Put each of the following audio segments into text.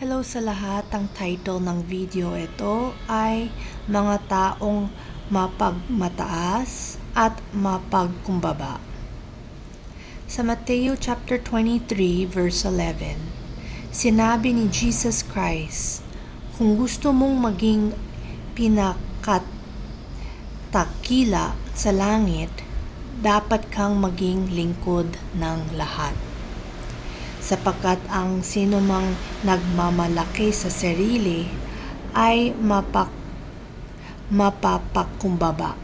Hello sa lahat. Ang title ng video ito ay Mga Taong Mapagmataas at Mapagkumbaba. Sa Mateo chapter 23 verse 11, sinabi ni Jesus Christ, kung gusto mong maging pinakatakila sa langit, dapat kang maging lingkod ng lahat sapagkat ang sinumang nagmamalaki sa sarili ay mapak, mapapakumbaba.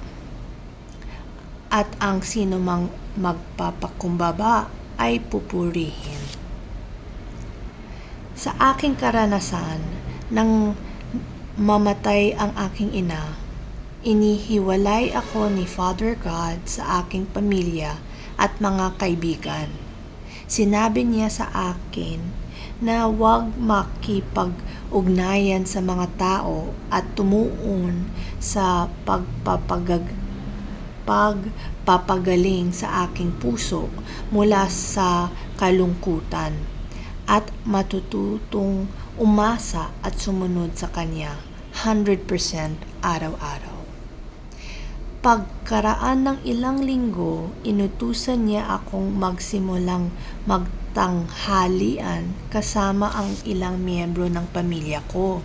At ang sinumang magpapakumbaba ay pupurihin. Sa aking karanasan, nang mamatay ang aking ina, inihiwalay ako ni Father God sa aking pamilya at mga kaibigan sinabi niya sa akin na huwag makipag-ugnayan sa mga tao at tumuon sa pagpapagag pagpapagaling sa aking puso mula sa kalungkutan at matututong umasa at sumunod sa Kanya 100% araw-araw. Pagkaraan ng ilang linggo, inutusan niya akong magsimulang magtanghalian kasama ang ilang miyembro ng pamilya ko.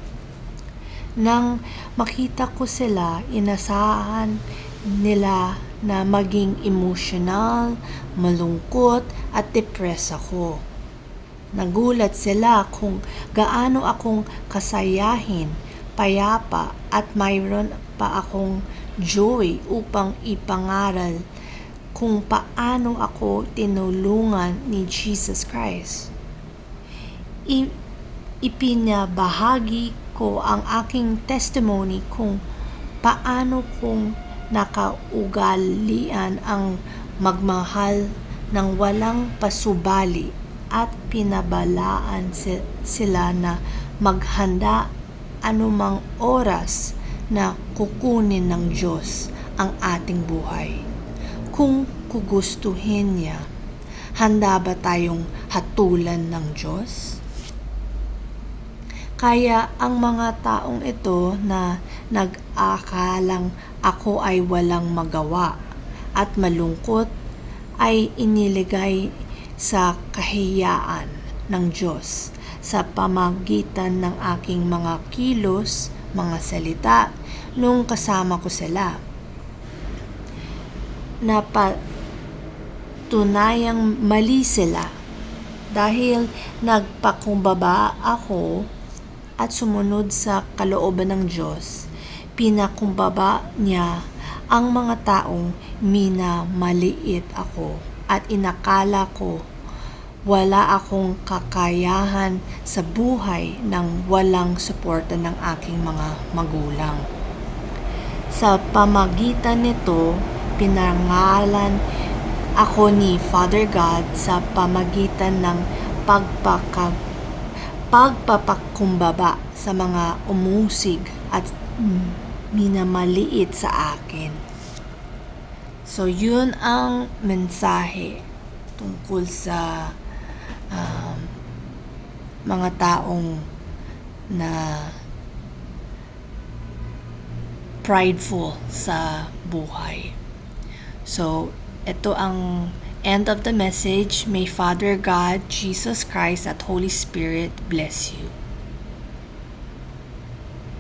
Nang makita ko sila, inasahan nila na maging emotional, malungkot at depressed ako. Nagulat sila kung gaano akong kasayahin, payapa at mayroon pa akong joy upang ipangaral kung paano ako tinulungan ni Jesus Christ. I- ipinabahagi ko ang aking testimony kung paano kong nakaugalian ang magmahal ng walang pasubali at pinabalaan sila na maghanda anumang oras na kukunin ng Diyos ang ating buhay. Kung kugustuhin niya, handa ba tayong hatulan ng Diyos? Kaya ang mga taong ito na nag-akalang ako ay walang magawa at malungkot ay iniligay sa kahiyaan ng Diyos sa pamagitan ng aking mga kilos, mga salita, nung kasama ko sila. Napatunayang mali sila dahil nagpakumbaba ako at sumunod sa kalooban ng Diyos. Pinakumbaba niya ang mga taong minamaliit ako at inakala ko wala akong kakayahan sa buhay ng walang suporta ng aking mga magulang. Sa pamagitan nito, pinangalan ako ni Father God sa pamagitan ng pagpaka, pagpapakumbaba sa mga umusig at minamaliit sa akin. So, yun ang mensahe tungkol sa um, mga taong na prideful sa buhay. So, ito ang end of the message. May Father God, Jesus Christ, at Holy Spirit bless you.